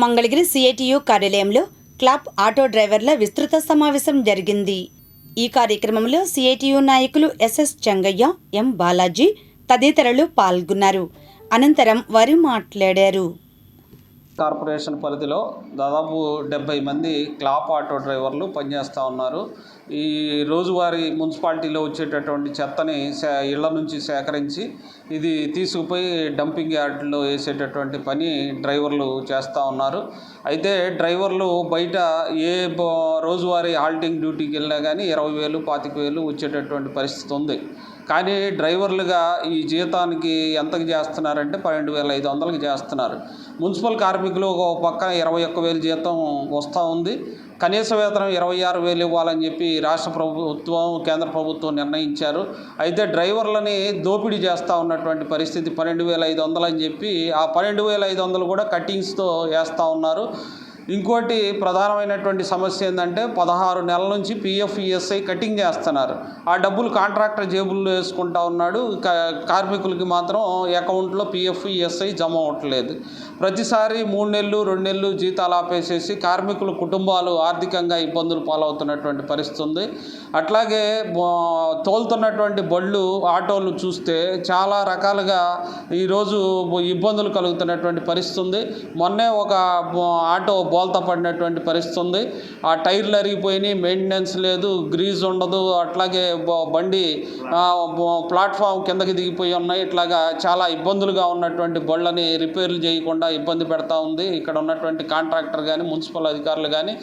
Mangalagiri C I T U కార్యాలయంలో club auto డ్రైవర్ల విస్తృత సమావేశం జరిగింది. ఈ కార్యక్రమంలో సిఐటియు నాయకులు ఎస్ఎస్ చెంగయ్య ఎం బాలాజీ తదితరులు పాల్గొన్నారు. అనంతరం వారు మాట్లాడారు. కార్పొరేషన్ పరిధిలో దాదాపు డెబ్బై మంది క్లాప్ ఆటో డ్రైవర్లు పనిచేస్తూ ఉన్నారు. ఈ రోజువారీ మున్సిపాలిటీలో వచ్చేటటువంటి చెత్తని సే ఇళ్ళ నుంచి సేకరించి ఇది తీసుకుపోయి డంపింగ్ యార్డ్లో వేసేటటువంటి పని డ్రైవర్లు చేస్తూ ఉన్నారు. అయితే డ్రైవర్లు బయట ఏ బ- రోజువారీ హాల్టింగ్ డ్యూటీకి వెళ్ళినా కానీ ఇరవై వేలు పాతిక వేలు వచ్చేటటువంటి పరిస్థితి ఉంది. కానీ డ్రైవర్లుగా ఈ జీతానికి ఎంతకు చేస్తున్నారంటే పన్నెండు వేల ఐదు వందలకి చేస్తున్నారు. మున్సిపల్ కార్మికులు ఒక పక్క ఇరవై ఒక్క వేలు జీతం వస్తూ ఉంది. కనీస వేతనం ఇరవై ఆరు వేలు ఇవ్వాలని చెప్పి రాష్ట్ర ప్రభుత్వం కేంద్ర ప్రభుత్వం నిర్ణయించారు. అయితే డ్రైవర్లని దోపిడీ చేస్తూ ఉన్నటువంటి పరిస్థితి పన్నెండు వేల ఐదు వందలు అని చెప్పి ఆ పన్నెండు వేల ఐదు వందలు కూడా కట్టింగ్స్తో వేస్తూ ఉన్నారు. ఇంకోటి ప్రధానమైనటువంటి సమస్య ఏంటంటే పదహారు నెలల నుంచి పిఎఫ్ ఈఎస్ఐ కటింగ్ చేస్తున్నారు. ఆ డబ్బులు కాంట్రాక్టర్ జేబుల్లో వేసుకుంటా ఉన్నాడు. కా- కార్మికులకి మాత్రం అకౌంట్లో పిఎఫ్ ఈఎస్ఐ జమ అవ్వట్లేదు. ప్రతిసారి మూడు నెలలు రెండు నెలలు జీతాలు ఆపేసేసి కార్మికుల కుటుంబాలు ఆర్థికంగా ఇబ్బందులు పాలవుతున్నటువంటి పరిస్థితి ఉంది. అట్లాగే తోలుతున్నటువంటి బళ్ళు ఆటోలు చూస్తే చాలా రకాలుగా ఈరోజు ఇబ్బందులు కలుగుతున్నటువంటి పరిస్థితి ఉంది. మొన్నే ఒక ఆటో బోల్తా పడినటువంటి పరిస్థితి ఉంది. ఆ టైర్లు అరిగిపోయినాయి మెయింటెనెన్స్ లేదు గ్రీజ్ ఉండదు. అట్లాగే బండి ప్లాట్ఫామ్ కిందకి దిగిపోయి ఉన్నాయి. ఇట్లాగా చాలా ఇబ్బందులుగా ఉన్నటువంటి బళ్ళని రిపేర్లు చేయకుండా ఇబ్బంది పెడతా ఉంది. ఇక్కడ ఉన్నటువంటి కాంట్రాక్టర్ కానీ మున్సిపల్ అధికారులు కానీ